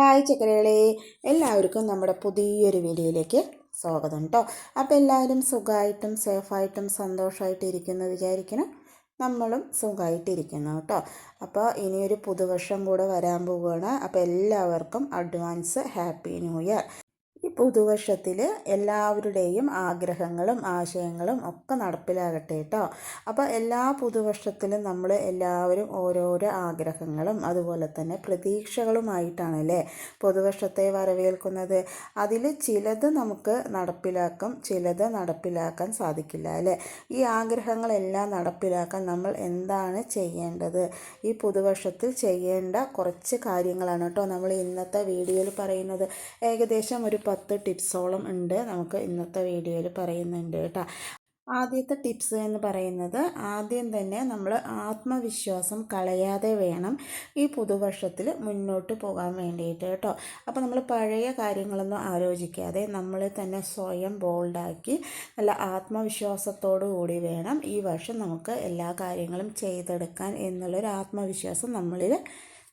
Hi ചക്കരകളെ എല്ലാവർക്കും നമ്മുടെ പുതിയൊരു വീഡിയോയിലേക്ക് സ്വാഗതം കേട്ടോ അപ്പോൾ എല്ലാവരും സുഖമായിട്ടും സേഫായിട്ടും സന്തോഷമായിട്ട് ഇരിക്കുന്നു വിചാരിക്കണം നമ്മളും സുഖമായിട്ടിരിക്കുന്നു കേട്ടോ അപ്പോൾ ഇനിയൊരു പുതുവർഷം കൂടെ വരാൻ പോവുകയാണ്. അപ്പോൾ എല്ലാവർക്കും അഡ്വാൻസ് ഹാപ്പി ന്യൂ ഇയർ പുതുവർഷത്തിൽ എല്ലാവരുടെയും ആഗ്രഹങ്ങളും ആശയങ്ങളും ഒക്കെ നടപ്പിലാകട്ടെ കേട്ടോ അപ്പോൾ എല്ലാ പുതുവർഷത്തിലും നമ്മൾ എല്ലാവരും ഓരോരോ ആഗ്രഹങ്ങളും അതുപോലെ തന്നെ പ്രതീക്ഷകളുമായിട്ടാണല്ലേ പുതുവർഷത്തെ വരവേൽക്കുന്നത്. അതിൽ ചിലത് നമുക്ക് നടപ്പിലാക്കും ചിലത് നടപ്പിലാക്കാൻ സാധിക്കില്ല അല്ലേ? ഈ ആഗ്രഹങ്ങളെല്ലാം നടപ്പിലാക്കാൻ നമ്മൾ എന്താണ് ചെയ്യേണ്ടത്? ഈ പുതുവർഷത്തിൽ ചെയ്യേണ്ട കുറച്ച് കാര്യങ്ങളാണ് കേട്ടോ നമ്മൾ ഇന്നത്തെ വീഡിയോയിൽ പറയുന്നത്. ഏകദേശം ഒരു പത്ത് ടിപ്സോളം ഉണ്ട്. നമുക്ക് ഇന്നത്തെ വീഡിയോയിൽ പറയുന്നുണ്ട് കേട്ടോ. ആദ്യത്തെ ടിപ്സ് എന്ന് പറയുന്നത് ആദ്യം തന്നെ നമ്മൾ ആത്മവിശ്വാസം കളയാതെ വേണം ഈ പുതുവർഷത്തിൽ മുന്നോട്ട് പോകാൻ വേണ്ടിയിട്ട് കേട്ടോ. അപ്പോൾ നമ്മൾ പഴയ കാര്യങ്ങളൊന്നും ആലോചിക്കാതെ നമ്മൾ തന്നെ സ്വയം ബോൾഡാക്കി നല്ല ആത്മവിശ്വാസത്തോടു കൂടി വേണം ഈ വർഷം നമുക്ക് എല്ലാ കാര്യങ്ങളും ചെയ്തെടുക്കാൻ എന്നുള്ളൊരു ആത്മവിശ്വാസം നമ്മളിൽ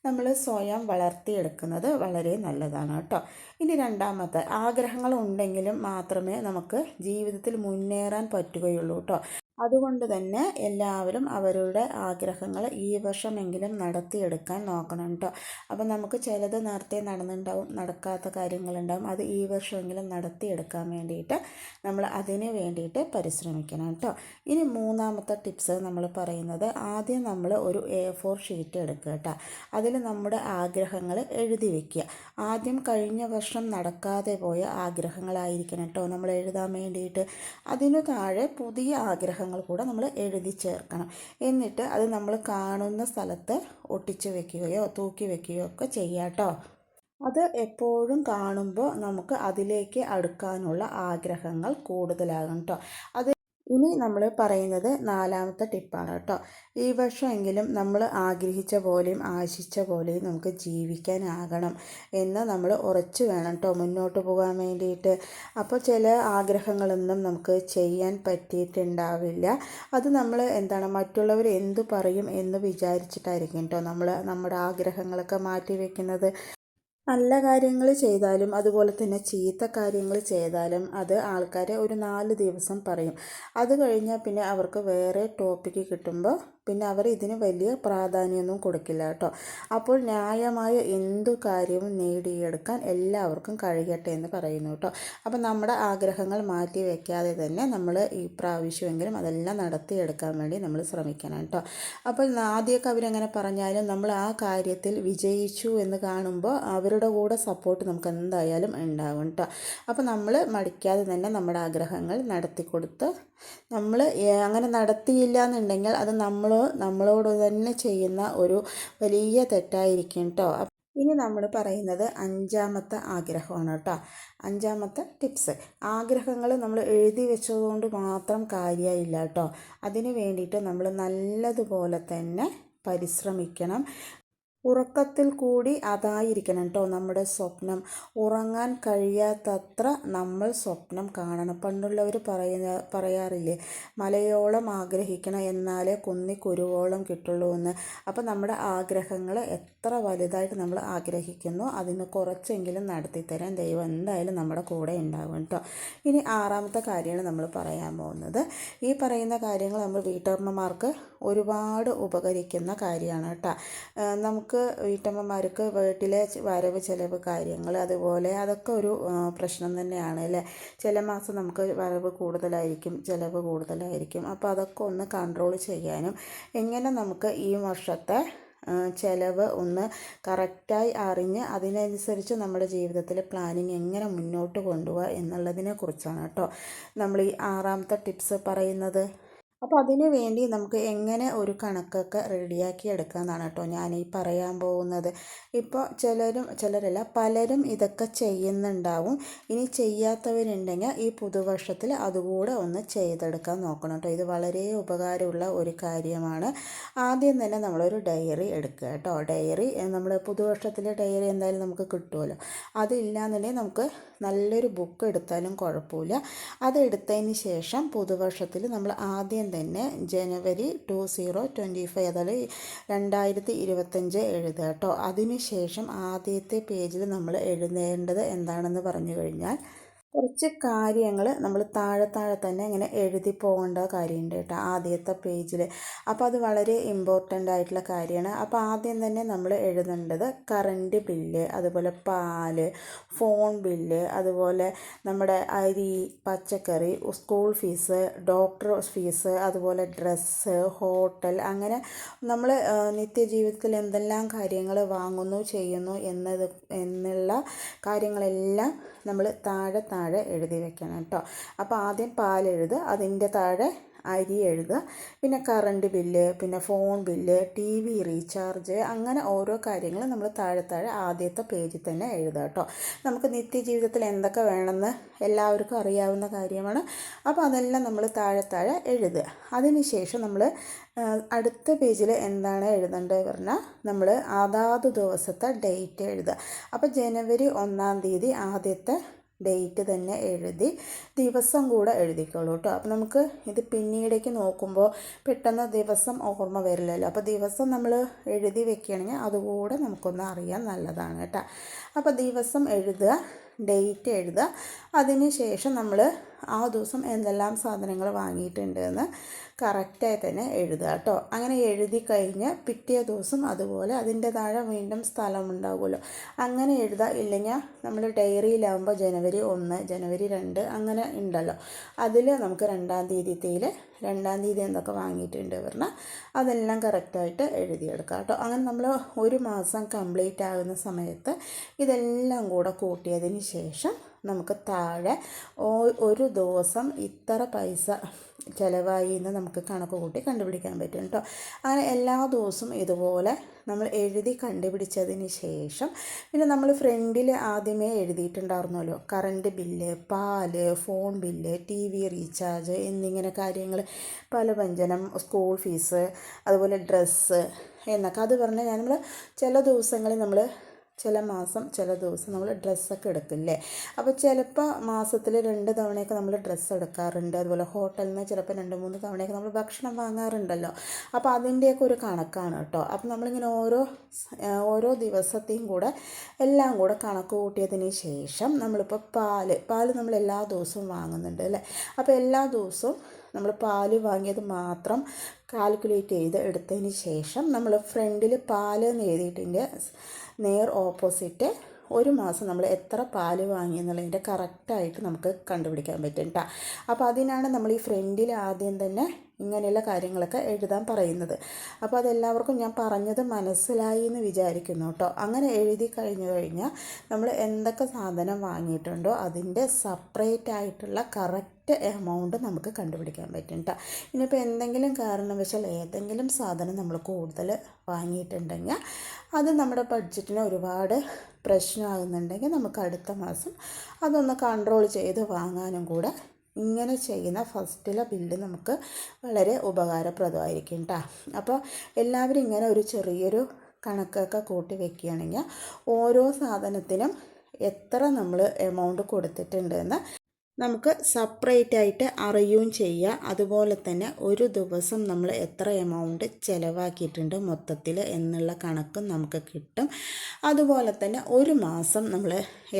നമ്മൾ സ്വയം വളർത്തിയെടുക്കുന്നത് വളരെ നല്ലതാണ് കേട്ടോ. ഇനി രണ്ടാമത്തെ ആഗ്രഹങ്ങൾ ഉണ്ടെങ്കിലും മാത്രമേ നമുക്ക് ജീവിതത്തിൽ മുന്നേറാൻ പറ്റുകയുള്ളൂ കേട്ടോ. അതുകൊണ്ട് തന്നെ എല്ലാവരും അവരുടെ ആഗ്രഹങ്ങൾ ഈ വർഷമെങ്കിലും നടത്തിയെടുക്കാൻ നോക്കണം കേട്ടോ അപ്പം നമുക്ക് ചിലത് നേരത്തെ നടന്നിട്ടുണ്ടാവും നടക്കാത്ത കാര്യങ്ങളുണ്ടാവും. അത് ഈ വർഷമെങ്കിലും നടത്തിയെടുക്കാൻ വേണ്ടിയിട്ട് നമ്മൾ അതിന് വേണ്ടിയിട്ട് പരിശ്രമിക്കണം കേട്ടോ ഇനി മൂന്നാമത്തെ ടിപ്സ് നമ്മൾ പറയുന്നത് ആദ്യം നമ്മൾ ഒരു എ ഫോർ ഷീറ്റ് എടുക്കുക കേട്ടോ അതിൽ നമ്മുടെ ആഗ്രഹങ്ങൾ എഴുതി വയ്ക്കുക ആദ്യം കഴിഞ്ഞ വർഷം നടക്കാതെ പോയ ആഗ്രഹങ്ങളായിരിക്കണം കേട്ടോ നമ്മൾ എഴുതാൻ വേണ്ടിയിട്ട്. അതിനു താഴെ പുതിയ ആഗ്രഹങ്ങൾ ഭാഗങ്ങൾ കൂടെ നമ്മൾ എഴുതി ചേർക്കണം. എന്നിട്ട് അത് നമ്മൾ കാണുന്ന സ്ഥലത്ത് ഒട്ടിച്ച് വെക്കുകയോ തൂക്കി വെക്കുകയോ ഒക്കെ ചെയ്യാട്ടോ അത് എപ്പോഴും കാണുമ്പോൾ നമുക്ക് അതിലേക്ക് അടുക്കാനുള്ള ആഗ്രഹങ്ങൾ കൂടുതലാകും കേട്ടോ. അത് ഇനി നമ്മൾ പറയുന്നത് നാലാമത്തെ ടിപ്പാണ് കേട്ടോ. ഈ വർഷമെങ്കിലും നമ്മൾ ആഗ്രഹിച്ച പോലെയും ആശിച്ച പോലെയും നമുക്ക് ജീവിക്കാനാകണം എന്ന് നമ്മൾ ഉറച്ചു വേണം കേട്ടോ മുന്നോട്ട് പോകാൻ വേണ്ടിയിട്ട്. അപ്പോൾ ചില ആഗ്രഹങ്ങളൊന്നും നമുക്ക് ചെയ്യാൻ പറ്റിയിട്ടുണ്ടാവില്ല. അത് നമ്മൾ എന്താണ് മറ്റുള്ളവർ എന്തു പറയും എന്ന് വിചാരിച്ചിട്ടായിരിക്കും കേട്ടോ നമ്മൾ നമ്മുടെ ആഗ്രഹങ്ങളൊക്കെ മാറ്റി വെക്കുന്നത്. നല്ല കാര്യങ്ങൾ ചെയ്താലും അതുപോലെ തന്നെ ചീത്ത കാര്യങ്ങൾ ചെയ്താലും അത് ആൾക്കാരെ ഒരു നാല് ദിവസം പറയും. അത് കഴിഞ്ഞാൽ പിന്നെ അവർക്ക് വേറെ ടോപ്പിക്ക് കിട്ടുമ്പോൾ പിന്നെ അവർ ഇതിന് വലിയ പ്രാധാന്യമൊന്നും കൊടുക്കില്ല കേട്ടോ. അപ്പോൾ ന്യായമായ എന്തു കാര്യവും നേടിയെടുക്കാൻ എല്ലാവർക്കും കഴിയട്ടെ എന്ന് പറയുന്നു കേട്ടോ. അപ്പോൾ നമ്മുടെ ആഗ്രഹങ്ങൾ മാറ്റി വയ്ക്കാതെ തന്നെ നമ്മൾ ഈ പ്രാവശ്യമെങ്കിലും അതെല്ലാം നടത്തിയെടുക്കാൻ വേണ്ടി നമ്മൾ ശ്രമിക്കണം കേട്ടോ. അപ്പോൾ ആദ്യമൊക്കെ അവരങ്ങനെ പറഞ്ഞാലും നമ്മൾ ആ കാര്യത്തിൽ വിജയിച്ചു എന്ന് കാണുമ്പോൾ അവരുടെ കൂടെ സപ്പോർട്ട് നമുക്ക് എന്തായാലും ഉണ്ടാകും കേട്ടോ. അപ്പോൾ നമ്മൾ മടിക്കാതെ തന്നെ നമ്മുടെ ആഗ്രഹങ്ങൾ നടത്തി കൊടുത്ത് നമ്മൾ അങ്ങനെ നടത്തിയില്ല എന്നുണ്ടെങ്കിൽ അത് നമ്മളോട് തന്നെ ചെയ്യുന്ന ഒരു വലിയ തെറ്റായിരിക്കും കേട്ടോ ഇനി നമ്മൾ പറയുന്നത് അഞ്ചാമത്തെ ആഗ്രഹമാണ് കേട്ടോ അഞ്ചാമത്തെ ടിപ്സ്. ആഗ്രഹങ്ങൾ നമ്മൾ എഴുതി വെച്ചതുകൊണ്ട് മാത്രം കാര്യമില്ല കേട്ടോ അതിന് വേണ്ടിയിട്ട് നമ്മൾ നല്ലതുപോലെ തന്നെ പരിശ്രമിക്കണം. ഉറക്കത്തിൽ കൂടി അതായിരിക്കണം കേട്ടോ നമ്മുടെ സ്വപ്നം. ഉറങ്ങാൻ കഴിയാത്തത്ര നമ്മൾ സ്വപ്നം കാണണം. പണ്ടുള്ളവർ പറയുന്ന പറയാറില്ലേ മലയോളം ആഗ്രഹിക്കണം എന്നാലേ കുന്നി കുരുവോളം കിട്ടുള്ളൂ എന്ന്. അപ്പോൾ നമ്മുടെ ആഗ്രഹങ്ങൾ എത്ര വലുതായിട്ട് നമ്മൾ ആഗ്രഹിക്കുന്നു അതിന് കുറച്ചെങ്കിലും നടത്തിത്തരാൻ ദൈവം എന്തായാലും നമ്മുടെ കൂടെ ഉണ്ടാവും കേട്ടോ ഇനി ആറാമത്തെ കാര്യമാണ് നമ്മൾ പറയാൻ പോകുന്നത്. ഈ പറയുന്ന കാര്യങ്ങൾ നമ്മൾ വീട്ടമ്മമാർക്ക് ഒരുപാട് ഉപകരിക്കുന്ന കാര്യമാണ് കേട്ടോ. നമുക്ക് വീട്ടമ്മമാർക്ക് വീട്ടിലെ വരവ് ചിലവ് കാര്യങ്ങൾ അതുപോലെ അതൊക്കെ ഒരു പ്രശ്നം തന്നെയാണ് അല്ലേ? ചില മാസം നമുക്ക് വരവ് കൂടുതലായിരിക്കും ചിലവ് കൂടുതലായിരിക്കും. അപ്പോൾ അതൊക്കെ ഒന്ന് കൺട്രോൾ ചെയ്യാനും എങ്ങനെ നമുക്ക് ഈ വർഷത്തെ ചിലവ് ഒന്ന് കറക്റ്റായി അറിഞ്ഞ് അതിനനുസരിച്ച് നമ്മുടെ ജീവിതത്തിലെ പ്ലാനിങ് എങ്ങനെ മുന്നോട്ട് കൊണ്ടുപോകുക എന്നുള്ളതിനെ കുറിച്ചാണ് കേട്ടോ. നമ്മൾ ഈ ആറാമത്തെ ടിപ്സ് പറയുന്നത്. അപ്പോൾ അതിന് വേണ്ടി നമുക്ക് എങ്ങനെ ഒരു കണക്കൊക്കെ റെഡിയാക്കി എടുക്കാമെന്നാണ് കേട്ടോ ഞാൻ ഈ പറയാൻ പോകുന്നത്. ഇപ്പോൾ ചിലരും ചിലരല്ല പലരും ഇതൊക്കെ ചെയ്യുന്നുണ്ടാവും. ഇനി ചെയ്യാത്തവരുണ്ടെങ്കിൽ ഈ പുതുവർഷത്തിൽ അതുകൂടെ ഒന്ന് ചെയ്തെടുക്കാൻ നോക്കണം കേട്ടോ. ഇത് വളരെ ഉപകാരമുള്ള ഒരു കാര്യമാണ്. ആദ്യം തന്നെ നമ്മളൊരു ഡയറി എടുക്കുക കേട്ടോ. ഡയറി നമ്മൾ പുതുവർഷത്തിലെ ഡയറി എന്തായാലും നമുക്ക് കിട്ടുമല്ലോ. അതില്ലാന്നുണ്ടെങ്കിൽ നമുക്ക് നല്ലൊരു ബുക്ക് എടുത്താലും കുഴപ്പമില്ല. അതെടുത്തതിന് ശേഷം പുതുവർഷത്തിൽ നമ്മൾ ആദ്യം തന്നെ ജനുവരി ടു സീറോ ട്വന്റി ഫൈവ് അതായത് രണ്ടായിരത്തി ഇരുപത്തഞ്ച് എഴുതുക കേട്ടോ. അതിനുശേഷം ആദ്യത്തെ പേജിൽ നമ്മൾ എഴുതേണ്ടത് എന്താണെന്ന് പറഞ്ഞു കഴിഞ്ഞാൽ കുറച്ച് കാര്യങ്ങൾ നമ്മൾ താഴെ താഴെ തന്നെ ഇങ്ങനെ എഴുതി പോകേണ്ട കാര്യമുണ്ട് കേട്ടോ ആദ്യത്തെ പേജിൽ അപ്പോൾ അത് വളരെ ഇമ്പോർട്ടന്റ് ആയിട്ടുള്ള കാര്യമാണ്. അപ്പോൾ ആദ്യം തന്നെ നമ്മൾ എഴുതേണ്ടത് കറണ്ട് ബില്ല് അതുപോലെ പാൽ ഫോൺ ബില്ല് അതുപോലെ നമ്മുടെ അരി പച്ചക്കറി സ്കൂൾ ഫീസ് ഡോക്ടർ ഫീസ് അതുപോലെ ഡ്രസ്സ് ഹോട്ടൽ അങ്ങനെ നമ്മൾ നിത്യജീവിതത്തിൽ എന്തെല്ലാം കാര്യങ്ങൾ വാങ്ങുന്നു ചെയ്യുന്നു എന്നത് എന്നുള്ള കാര്യങ്ങളെല്ലാം നമ്മൾ താഴെ താഴെ എഴുതി വെക്കണം കേട്ടോ. അപ്പോൾ ആദ്യം പാലെഴുത് അതിന്റെ താഴെ അരി എഴുതുക. പിന്നെ കറണ്ട് ബില്ല് പിന്നെ phone bill T V recharge അങ്ങനെ ഓരോ കാര്യങ്ങളും നമ്മൾ താഴെ താഴെ ആദ്യത്തെ പേജിൽ തന്നെ എഴുതുക കേട്ടോ. നമുക്ക് നിത്യജീവിതത്തിൽ എന്തൊക്കെ വേണമെന്ന് എല്ലാവർക്കും അറിയാവുന്ന കാര്യമാണ്. അപ്പോൾ അതെല്ലാം നമ്മൾ താഴെ താഴെ എഴുതുക. അതിനുശേഷം നമ്മൾ അടുത്ത പേജിൽ എന്താണ് എഴുതേണ്ടത് പറഞ്ഞാൽ നമ്മൾ അതാത് ദിവസത്തെ ഡേറ്റ് എഴുതുക. അപ്പോൾ ജനുവരി ഒന്നാം തീയതി ആദ്യത്തെ ഡേറ്റ് തന്നെ എഴുതി ദിവസം കൂടെ എഴുതിക്കോളൂ കേട്ടോ. അപ്പോൾ നമുക്ക് ഇത് പിന്നീടേക്ക് നോക്കുമ്പോൾ പെട്ടെന്ന് ദിവസം ഓർമ്മ വരില്ലല്ലോ. അപ്പോൾ ദിവസം നമ്മൾ എഴുതി വെക്കുകയാണെങ്കിൽ അതുകൂടെ നമുക്കൊന്ന് അറിയാൻ നല്ലതാണ് കേട്ടോ. അപ്പോൾ ദിവസം എഴുതുക. ഡേറ്റ് എഴുതുക. അതിന് ശേഷം നമ്മൾ ആ ദിവസം എന്തെല്ലാം സാധനങ്ങൾ വാങ്ങിയിട്ടുണ്ട് എന്ന് കറക്റ്റായി തന്നെ എഴുതുക കേട്ടോ അങ്ങനെ എഴുതി കഴിഞ്ഞ് പിറ്റേ ദിവസം അതുപോലെ അതിന്റെ താഴെ വീണ്ടും സ്ഥലം ഉണ്ടാകുമല്ലോ അങ്ങനെ എഴുതുക ഇല്ലെങ്കിൽ നമ്മൾ ഡയറിയിലാവുമ്പോൾ ജനുവരി ഒന്ന് ജനുവരി രണ്ട് അങ്ങനെ ഉണ്ടല്ലോ. അതിൽ നമുക്ക് രണ്ടാം തീയതിയിൽ രണ്ടാം തീയതി എന്തൊക്കെ വാങ്ങിയിട്ടുണ്ട് പറഞ്ഞാൽ അതെല്ലാം കറക്റ്റായിട്ട് എഴുതിയെടുക്കുക കേട്ടോ അങ്ങനെ നമ്മൾ ഒരു മാസം കംപ്ലീറ്റ് ആകുന്ന സമയത്ത് ഇതെല്ലാം കൂടെ കൂട്ടിയതിന് ശേഷം നമുക്ക് താഴെ ഒരു ദിവസം ഇത്ര പൈസ ചിലവായി എന്ന് നമുക്ക് കണക്ക് കൂട്ടി കണ്ടുപിടിക്കാൻ പറ്റും കേട്ടോ അങ്ങനെ എല്ലാ ദിവസവും ഇതുപോലെ നമ്മൾ എഴുതി കണ്ടുപിടിച്ചതിന് ശേഷം പിന്നെ നമ്മൾ ഫ്രണ്ടിൽ ആദ്യമേ എഴുതിയിട്ടുണ്ടായിരുന്നല്ലോ. കറണ്ട് ബില്ല് പാൽ phone bill T V recharge എന്നിങ്ങനെ കാര്യങ്ങൾ. പല വ്യഞ്ജനം സ്കൂൾ ഫീസ് അതുപോലെ ഡ്രസ്സ് എന്നൊക്കെ. അത് പറഞ്ഞാൽ നമ്മൾ ചില ദിവസങ്ങളിൽ നമ്മൾ ചില മാസം ചില ദിവസം നമ്മൾ ഡ്രസ്സൊക്കെ എടുക്കില്ലേ? അപ്പോൾ ചിലപ്പോൾ മാസത്തിൽ രണ്ട് തവണയൊക്കെ നമ്മൾ ഡ്രസ്സ് എടുക്കാറുണ്ട്. അതുപോലെ ഹോട്ടലിൽ നിന്ന് ചിലപ്പോൾ രണ്ട് മൂന്ന് തവണയൊക്കെ നമ്മൾ ഭക്ഷണം വാങ്ങാറുണ്ടല്ലോ. അപ്പോൾ അതിന്റെയൊക്കെ ഒരു കണക്കാണ് കേട്ടോ. അപ്പോൾ നമ്മളിങ്ങനെ ഓരോ ഓരോ ദിവസത്തെയും കൂടെ എല്ലാം കൂടെ കണക്ക് കൂട്ടിയതിന് ശേഷം നമ്മളിപ്പോൾ പാൽ പാൽ നമ്മൾ എല്ലാ ദിവസവും വാങ്ങുന്നുണ്ട് അല്ലേ? അപ്പോൾ എല്ലാ ദിവസവും നമ്മൾ പാൽ വാങ്ങിയത് മാത്രം കാൽക്കുലേറ്റ് ചെയ്ത് എടുത്തതിന് ശേഷം നമ്മൾ ഫ്രണ്ടിൽ പാൽ എന്ന് എഴുതിയിട്ടുണ്ട്. നേർ ഓപ്പോസിറ്റ് ഒരു മാസം നമ്മൾ എത്ര പാൽ വാങ്ങി എന്നുള്ളതിന്റെ കറക്റ്റായിട്ട് നമുക്ക് കണ്ടുപിടിക്കാൻ പറ്റും കേട്ടോ അപ്പോൾ അതിനാണ് നമ്മൾ ഈ ഫ്രണ്ടിൽ ആദ്യം തന്നെ ഇങ്ങനെയുള്ള കാര്യങ്ങളൊക്കെ എഴുതാൻ പറയുന്നത്. അപ്പോൾ അതെല്ലാവർക്കും ഞാൻ പറഞ്ഞത് മനസ്സിലായി എന്ന് വിചാരിക്കുന്നു കേട്ടോ. അങ്ങനെ എഴുതി കഴിഞ്ഞു കഴിഞ്ഞാൽ നമ്മൾ എന്തൊക്കെ സാധനം വാങ്ങിയിട്ടുണ്ടോ അതിന്റെ സപ്പറേറ്റ് ആയിട്ടുള്ള കറക്റ്റ് എമൗണ്ട് നമുക്ക് കണ്ടുപിടിക്കാൻ പറ്റും കേട്ടോ ഇനിയിപ്പോൾ എന്തെങ്കിലും കാരണവശാൽ ഏതെങ്കിലും സാധനം നമ്മൾ കൂടുതൽ വാങ്ങിയിട്ടുണ്ടെങ്കിൽ അത് നമ്മുടെ ബഡ്ജറ്റിനെ ഒരുപാട് പ്രശ്നമാകുന്നുണ്ടെങ്കിൽ നമുക്ക് അടുത്ത മാസം അതൊന്ന് കൺട്രോൾ ചെയ്ത് വാങ്ങാനും കൂടെ ഇങ്ങനെ ചെയ്യുന്ന ഫസ്റ്റിലെ ബില്ല് നമുക്ക് വളരെ ഉപകാരപ്രദമായിരിക്കും കേട്ടോ അപ്പോൾ എല്ലാവരും ഇങ്ങനെ ഒരു ചെറിയൊരു കണക്കൊക്കെ കൂട്ടി വെക്കുകയാണെങ്കിൽ ഓരോ സാധനത്തിനും എത്ര നമ്മൾ എമൗണ്ട് കൊടുത്തിട്ടുണ്ടെന്ന് നമുക്ക് സെപ്പറേറ്റ് ആയിട്ട് അറിയുകയും ചെയ്യുക അതുപോലെ തന്നെ ഒരു ദിവസം നമ്മൾ എത്ര എമൗണ്ട് ചിലവാക്കിയിട്ടുണ്ട് മൊത്തത്തിൽ എന്നുള്ള കണക്കും നമുക്ക് കിട്ടും. അതുപോലെ തന്നെ ഒരു മാസം നമ്മൾ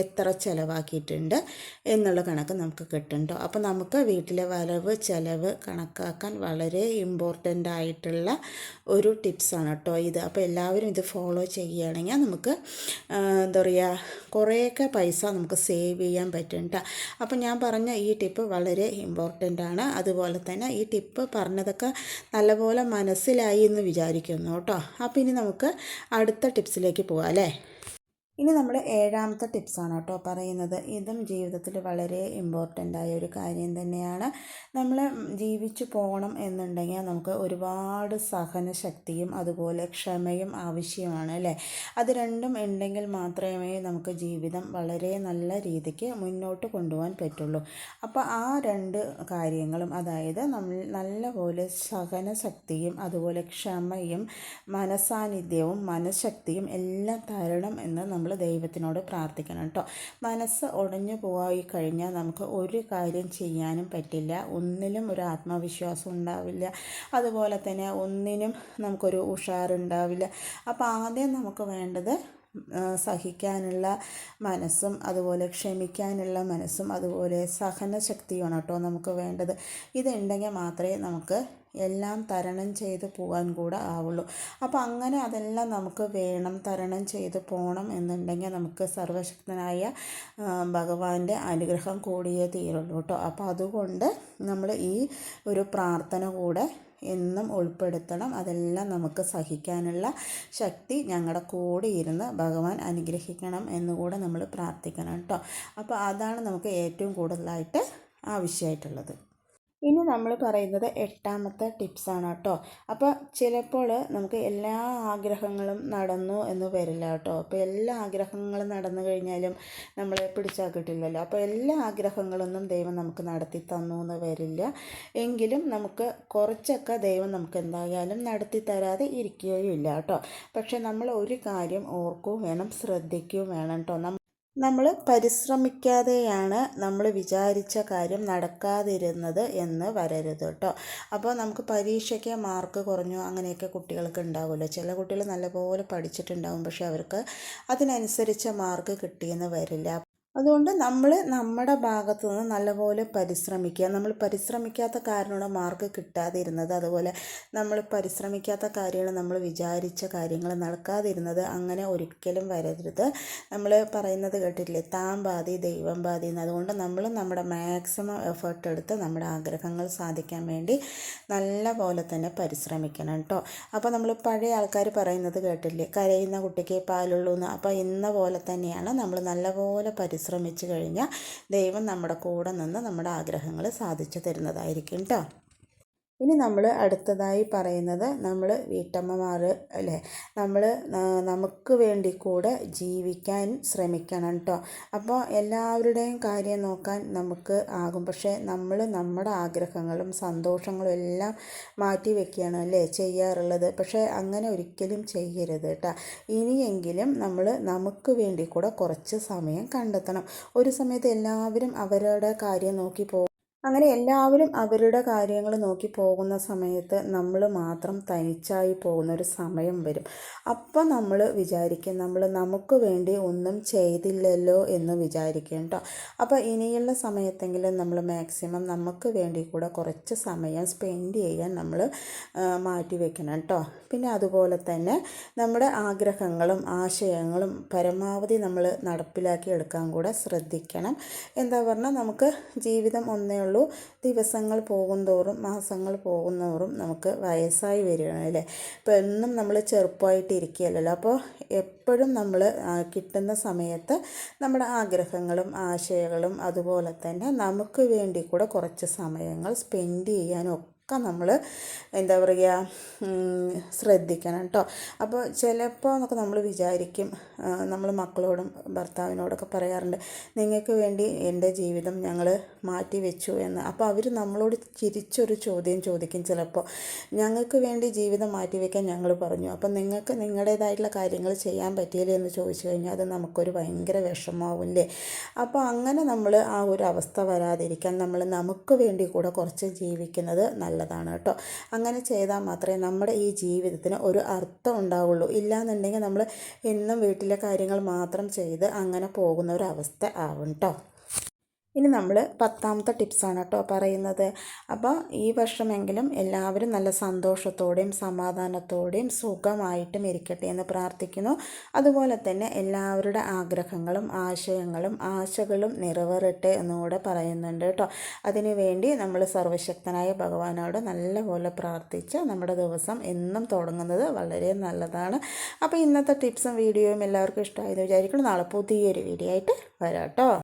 എത്ര ചിലവാക്കിയിട്ടുണ്ട് എന്നുള്ള കണക്ക് നമുക്ക് കിട്ടുന്നുണ്ടോ അപ്പോൾ നമുക്ക് വീട്ടിലെ വരവ് ചിലവ് കണക്കാക്കാൻ വളരെ ഇമ്പോർട്ടന്റ് ആയിട്ടുള്ള ഒരു ടിപ്സാണ് കേട്ടോ ഇത്. അപ്പോൾ എല്ലാവരും ഇത് ഫോളോ ചെയ്യുകയാണെങ്കിൽ നമുക്ക് എന്താ പറയുക കുറേയൊക്കെ പൈസ നമുക്ക് സേവ് ചെയ്യാൻ പറ്റും കേട്ടോ അപ്പോൾ ഞാൻ പറഞ്ഞ ഈ ടിപ്പ് വളരെ ഇമ്പോർട്ടന്റ് ആണ്. അതുപോലെ തന്നെ ഈ ടിപ്പ് പറഞ്ഞതൊക്കെ നല്ലപോലെ മനസ്സിലായി എന്ന് വിചാരിക്കുന്നു കേട്ടോ. അപ്പോൾ ഇനി നമുക്ക് അടുത്ത ടിപ്സിലേക്ക് പോകാം അല്ലേ? ഇനി നമ്മൾ ഏഴാമത്തെ ടിപ്സാണ് കേട്ടോ പറയുന്നത്. ഇതും ജീവിതത്തിൽ വളരെ ഇമ്പോർട്ടന്റ് ആയ ഒരു കാര്യം തന്നെയാണ്. നമ്മൾ ജീവിച്ചു പോകണം എന്നുണ്ടെങ്കിൽ നമുക്ക് ഒരുപാട് സഹനശക്തിയും അതുപോലെ ക്ഷമയും ആവശ്യമാണ് അല്ലേ? അത് രണ്ടും ഉണ്ടെങ്കിൽ മാത്രമേ നമുക്ക് ജീവിതം വളരെ നല്ല രീതിക്ക് മുന്നോട്ട് കൊണ്ടുപോകാൻ പറ്റുള്ളൂ. അപ്പോൾ ആ രണ്ട് കാര്യങ്ങളും അതായത് നമ്മൾ നല്ലപോലെ സഹനശക്തിയും അതുപോലെ ക്ഷമയും മനസാന്നിധ്യവും മനഃശക്തിയും എല്ലാം തരണം എന്ന് നമ്മൾ ദൈവത്തിനോട് പ്രാർത്ഥിക്കണം കേട്ടോ. മനസ്സ് ഒടിഞ്ഞു പോയി കഴിഞ്ഞാൽ നമുക്ക് ഒരു കാര്യം ചെയ്യാനും പറ്റില്ല. ഒന്നിലും ഒരു ആത്മവിശ്വാസം ഉണ്ടാവില്ല. അതുപോലെ തന്നെ ഒന്നിനും നമുക്കൊരു ഉഷാറുണ്ടാവില്ല അപ്പോൾ ആദ്യം നമുക്ക് വേണ്ടത് സഹിക്കാനുള്ള മനസ്സും അതുപോലെ ക്ഷമിക്കാനുള്ള മനസ്സും അതുപോലെ സഹനശക്തിയാണ് കേട്ടോ നമുക്ക് വേണ്ടത്. ഇതുണ്ടെങ്കിൽ മാത്രമേ നമുക്ക് എല്ലാം തരണം ചെയ്ത് പോകാൻ കൂടെ ആവുള്ളൂ. അപ്പോൾ അങ്ങനെ അതെല്ലാം നമുക്ക് വേണം തരണം ചെയ്ത് പോകണം എന്നുണ്ടെങ്കിൽ നമുക്ക് സർവശക്തനായ ഭഗവാന്റെ അനുഗ്രഹം കൂടിയേ തീരുള്ളൂ കേട്ടോ. അപ്പോൾ അതുകൊണ്ട് നമ്മൾ ഈ ഒരു പ്രാർത്ഥന കൂടെ എന്നും ഉൾപ്പെടുത്തണം. അതെല്ലാം നമുക്ക് സഹിക്കാനുള്ള ശക്തി ഞങ്ങളുടെ കൂടെ ഇരുന്ന് ഭഗവാൻ അനുഗ്രഹിക്കണം എന്നുകൂടെ നമ്മൾ പ്രാർത്ഥിക്കണം കേട്ടോ. അപ്പോൾ അതാണ് നമുക്ക് ഏറ്റവും കൂടുതലായിട്ട് ആവശ്യമായിട്ടുള്ളത് ഇനി നമ്മൾ പറയുന്നത് എട്ടാമത്തെ ടിപ്സാണ് കേട്ടോ. അപ്പോൾ ചിലപ്പോൾ നമുക്ക് എല്ലാ ആഗ്രഹങ്ങളും നടന്നു എന്ന് വരില്ല കേട്ടോ. അപ്പോൾ എല്ലാ ആഗ്രഹങ്ങളും നടന്നു കഴിഞ്ഞാലും നമ്മളെ പിടിച്ചാൽ കിട്ടില്ലല്ലോ അപ്പോൾ എല്ലാ ആഗ്രഹങ്ങളൊന്നും ദൈവം നമുക്ക് നടത്തി തന്നു എന്ന് വരില്ല. എങ്കിലും നമുക്ക് കുറച്ചൊക്കെ ദൈവം നമുക്ക് എന്തായാലും നടത്തി തരാതെ ഇരിക്കുകയും ഇല്ല കേട്ടോ. പക്ഷെ നമ്മൾ ഒരു കാര്യം ഓർക്കുകയും വേണം ശ്രദ്ധിക്കുകയും വേണം കേട്ടോ. നമ്മൾ പരിശ്രമിക്കാതെയാണ് നമ്മൾ വിചാരിച്ച കാര്യം നടക്കാതിരുന്നത് എന്ന് വരരുത് കേട്ടോ. അപ്പോൾ നമുക്ക് പരീക്ഷയ്ക്ക് മാർക്ക് കുറഞ്ഞു അങ്ങനെയൊക്കെ കുട്ടികൾക്ക് ഉണ്ടാവുമല്ലോ. ചില കുട്ടികൾ നല്ലപോലെ പഠിച്ചിട്ടുണ്ടാവും പക്ഷെ അവർക്ക് അതിനനുസരിച്ച മാർക്ക് കിട്ടിയെന്ന് വരില്ല. അതുകൊണ്ട് നമ്മൾ നമ്മുടെ ഭാഗത്തു നിന്ന് നല്ലപോലെ പരിശ്രമിക്കുക. നമ്മൾ പരിശ്രമിക്കാത്ത കാരണമാണ് മാർക്ക് കിട്ടാതിരുന്നത്. അതുപോലെ നമ്മൾ പരിശ്രമിക്കാത്ത കാര്യങ്ങൾ നമ്മൾ വിചാരിച്ച കാര്യങ്ങൾ നടക്കാതിരുന്നത്. അങ്ങനെ ഒരിക്കലും വരരുത്. നമ്മൾ പറയുന്നത് കേട്ടിട്ടില്ലേ? താൻ ബാധി ദൈവം ബാധി എന്ന്. അതുകൊണ്ട് നമ്മൾ നമ്മുടെ മാക്സിമം എഫേർട്ട് എടുത്ത് നമ്മുടെ ആഗ്രഹങ്ങൾ സാധിക്കാൻ വേണ്ടി നല്ല പോലെ തന്നെ പരിശ്രമിക്കണം കേട്ടോ അപ്പോൾ നമ്മൾ പഴയ ആൾക്കാർ പറയുന്നത് കേട്ടില്ലേ? കരയുന്ന കുട്ടിക്ക് പാലുള്ളൂ എന്ന്. അപ്പോൾ ഇന്ന പോലെ തന്നെയാണ് നമ്മൾ നല്ലപോലെ പരിശ്രമിക്കുക ശ്രമിച്ചു കഴിഞ്ഞാൽ ദൈവം നമ്മുടെ കൂടെ നിന്ന് നമ്മുടെ ആഗ്രഹങ്ങൾ സാധിച്ചു തരുന്നതായിരിക്കും കേട്ടോ ഇനി നമ്മൾ അടുത്തതായി പറയുന്നത് നമ്മൾ വീട്ടമ്മമാർ അല്ലേ? നമ്മൾ നമുക്ക് വേണ്ടി കൂടെ ജീവിക്കാൻ ശ്രമിക്കണം കേട്ടോ അപ്പോൾ എല്ലാവരുടെയും കാര്യം നോക്കാൻ നമുക്ക് ആകും. പക്ഷേ നമ്മൾ നമ്മുടെ ആഗ്രഹങ്ങളും സന്തോഷങ്ങളും എല്ലാം മാറ്റി വെക്കുകയാണ് അല്ലേ ചെയ്യാറുള്ളത്. പക്ഷേ അങ്ങനെ ഒരിക്കലും ചെയ്യരുത് കേട്ടോ ഇനിയെങ്കിലും നമ്മൾ നമുക്ക് വേണ്ടി കൂടെ കുറച്ച് സമയം കണ്ടെത്തണം. ഒരു സമയത്ത് എല്ലാവരും അവരുടെ കാര്യം നോക്കി പോകും അങ്ങനെ എല്ലാവരും അവരുടെ കാര്യങ്ങൾ നോക്കി പോകുന്ന സമയത്ത് നമ്മൾ മാത്രം തനിച്ചായി പോകുന്ന ഒരു സമയം വരും. അപ്പം നമ്മൾ വിചാരിക്കും നമ്മൾ നമുക്ക് വേണ്ടി ഒന്നും ചെയ്തില്ലല്ലോ എന്ന് വിചാരിക്കും കേട്ടോ അപ്പോൾ ഇനിയുള്ള സമയത്തെങ്കിലും നമ്മൾ മാക്സിമം നമുക്ക് വേണ്ടി കൂടെ കുറച്ച് സമയം സ്പെൻഡ് ചെയ്യാൻ നമ്മൾ മാറ്റി വെക്കണം കേട്ടോ പിന്നെ അതുപോലെ തന്നെ നമ്മുടെ ആഗ്രഹങ്ങളും ആശയങ്ങളും പരമാവധി നമ്മൾ നടപ്പിലാക്കി എടുക്കാൻ കൂടെ ശ്രദ്ധിക്കണം. എന്താ പറഞ്ഞാൽ നമുക്ക് ജീവിതം ഒന്നേ ഉള്ളൂ. ദിവസങ്ങൾ പോകുന്തോറും മാസങ്ങൾ പോകുന്നതോറും നമുക്ക് വയസ്സായി വരികയാണ് അല്ലേ? ഇപ്പോൾ എന്നും നമ്മൾ ചെറുപ്പമായിട്ട് ഇരിക്കുകയല്ലല്ലോ. അപ്പോൾ എപ്പോഴും നമ്മൾ കിട്ടുന്ന സമയത്ത് നമ്മുടെ ആഗ്രഹങ്ങളും ആശയങ്ങളും അതുപോലെ തന്നെ നമുക്ക് വേണ്ടി കൂടെ കുറച്ച് സമയങ്ങൾ സ്പെൻഡ് ചെയ്യാനും ഒക്കെ നമ്മൾ എന്താ പറയുക ശ്രദ്ധിക്കണം കേട്ടോ അപ്പോൾ ചിലപ്പോൾ എന്നൊക്കെ നമ്മൾ വിചാരിക്കും നമ്മൾ മക്കളോടും ഭർത്താവിനോടൊക്കെ പറയാറുണ്ട് നിങ്ങൾക്ക് വേണ്ടി എന്റെ ജീവിതം ഞങ്ങൾ മാറ്റി വെച്ചു എന്ന്. അപ്പോൾ അവർ നമ്മളോട് ചിരിച്ചൊരു ചോദ്യം ചോദിക്കും ചിലപ്പോൾ ഞങ്ങൾക്ക് വേണ്ടി ജീവിതം മാറ്റി വയ്ക്കാൻ ഞങ്ങൾ പറഞ്ഞു. അപ്പോൾ നിങ്ങൾക്ക് നിങ്ങളുടേതായിട്ടുള്ള കാര്യങ്ങൾ ചെയ്യാൻ പറ്റിയില്ലേ എന്ന് ചോദിച്ചു കഴിഞ്ഞാൽ അത് നമുക്കൊരു ഭയങ്കര വിഷമാവില്ലേ? അപ്പോൾ അങ്ങനെ നമ്മൾ ആ ഒരു അവസ്ഥ വരാതിരിക്കാൻ നമ്മൾ നമുക്ക് വേണ്ടി കൂടെ കുറച്ച് ജീവിക്കുന്നത് നല്ല നല്ലതാണ് കേട്ടോ. അങ്ങനെ ചെയ്താൽ മാത്രമേ നമ്മുടെ ഈ ജീവിതത്തിന് ഒരു അർത്ഥം ഉണ്ടാവുള്ളൂ. ഇല്ലാന്നുണ്ടെങ്കിൽ നമ്മൾ എന്നും വീട്ടിലെ കാര്യങ്ങൾ മാത്രം ചെയ്ത് അങ്ങനെ പോകുന്ന ഒരവസ്ഥ ആവും കേട്ടോ. ഇനി നമ്മൾ പത്താമത്തെ ടിപ്സാണ് കേട്ടോ പറയുന്നത്. അപ്പോൾ ഈ വർഷമെങ്കിലും എല്ലാവരും നല്ല സന്തോഷത്തോടെയും സമാധാനത്തോടെയും സുഖമായിട്ടും ഇരിക്കട്ടെ എന്ന് പ്രാർത്ഥിക്കുന്നു. അതുപോലെ തന്നെ എല്ലാവരുടെ ആഗ്രഹങ്ങളും ആശയങ്ങളും ആശകളും നിറവേറട്ടെ എന്നുകൂടെ പറയുന്നുണ്ട് കേട്ടോ. അതിനുവേണ്ടി നമ്മൾ സർവശക്തനായ ഭഗവാനോട് നല്ലപോലെ പ്രാർത്ഥിച്ച് നമ്മുടെ ദിവസം എന്നും തുടങ്ങുന്നത് വളരെ നല്ലതാണ്. അപ്പോൾ ഇന്നത്തെ ടിപ്സും വീഡിയോയും എല്ലാവർക്കും ഇഷ്ടമായെന്ന് വിചാരിക്കണം നാളെ പുതിയൊരു വീഡിയോ ആയിട്ട് വരാം കേട്ടോ.